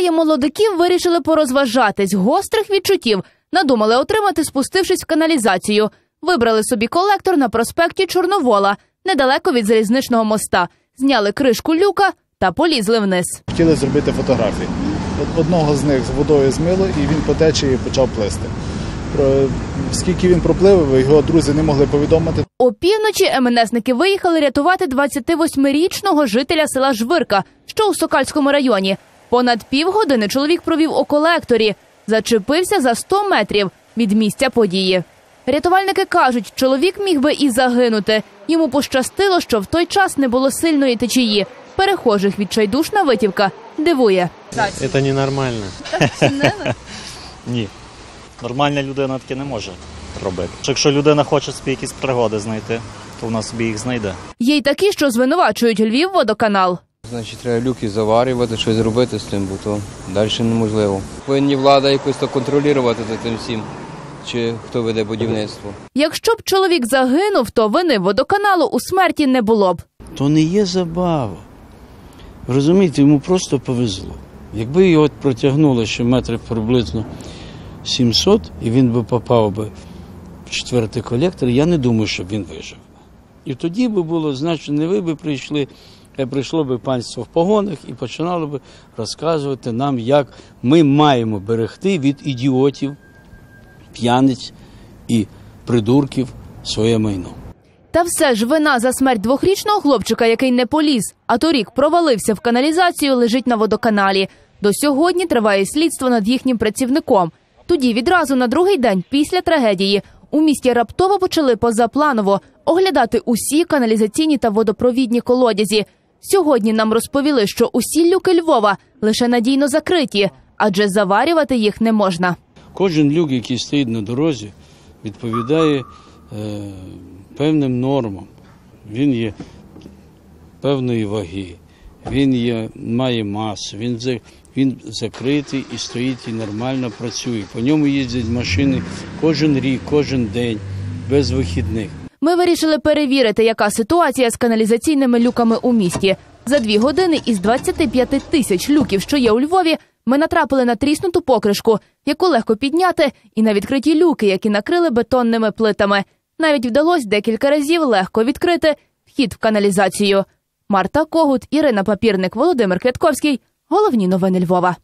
Двоє молодиків вирішили порозважатись. Гострих відчуттів надумали отримати, спустившись в каналізацію. Вибрали собі колектор на проспекті Чорновола, недалеко від залізничного моста. Зняли кришку люка та полізли вниз. Хотіли зробити фотографії. Одного з них з водою змило, і він по течії почав плисти. Про скільки він проплив, його друзі не могли повідомити. Опівночі МНСники виїхали рятувати 28-річного жителя села Жвирка, що у Сокальському районі. Понад півгодини чоловік провів у колекторі, зачепився за 100 метрів від місця події. Рятувальники кажуть, чоловік міг би і загинути. Йому пощастило, що в той час не було сильної течії. Перехожих відчайдушна витівка дивує. Это ненормально. Ні. Нормальна людина таке не може робити. Якщо людина хоче собі якісь пригоди знайти, то вона собі їх знайде. Є й такі, що звинувачують Львів водоканал. Значить, треба люки заварювати, щось зробити з цим, бо то далі неможливо. Повинні влада якось то контролювати за тим всім, чи хто веде будівництво. Якщо б чоловік загинув, то вини водоканалу у смерті не було б. то не є забава. Розумієте, йому просто повезло. Якби його протягнуло ще метрів приблизно 700, і він би попав би в четвертий колектор, я не думаю, що він вижив. І тоді би було, значить, не ви би прийшли, прийшло би панство в погонах і починало би розказувати нам, як ми маємо берегти від ідіотів, п'яниць і придурків своє майно. Та все ж вина за смерть двохрічного хлопчика, який не поліз, а торік провалився в каналізацію, лежить на водоканалі. До сьогодні триває слідство над їхнім працівником. Тоді відразу на другий день після трагедії у місті раптово почали позапланово оглядати усі каналізаційні та водопровідні колодязі. Сьогодні нам розповіли, що усі люки Львова лише надійно закриті, адже заварювати їх не можна. Кожен люк, який стоїть на дорозі, відповідає е, певним нормам. Він є певної ваги, він є, має масу, він, він закритий і стоїть і нормально працює. По ньому їздять машини кожен рік, кожен день, без вихідних. Ми вирішили перевірити, яка ситуація з каналізаційними люками у місті. За дві години із 25 тисяч люків, що є у Львові, ми натрапили на тріснуту покришку, яку легко підняти, і на відкриті люки, які накрили бетонними плитами. Навіть вдалося декілька разів легко відкрити вхід в каналізацію. Марта Когут, Ірина Папірник, Володимир Квятковський. Головні новини Львова.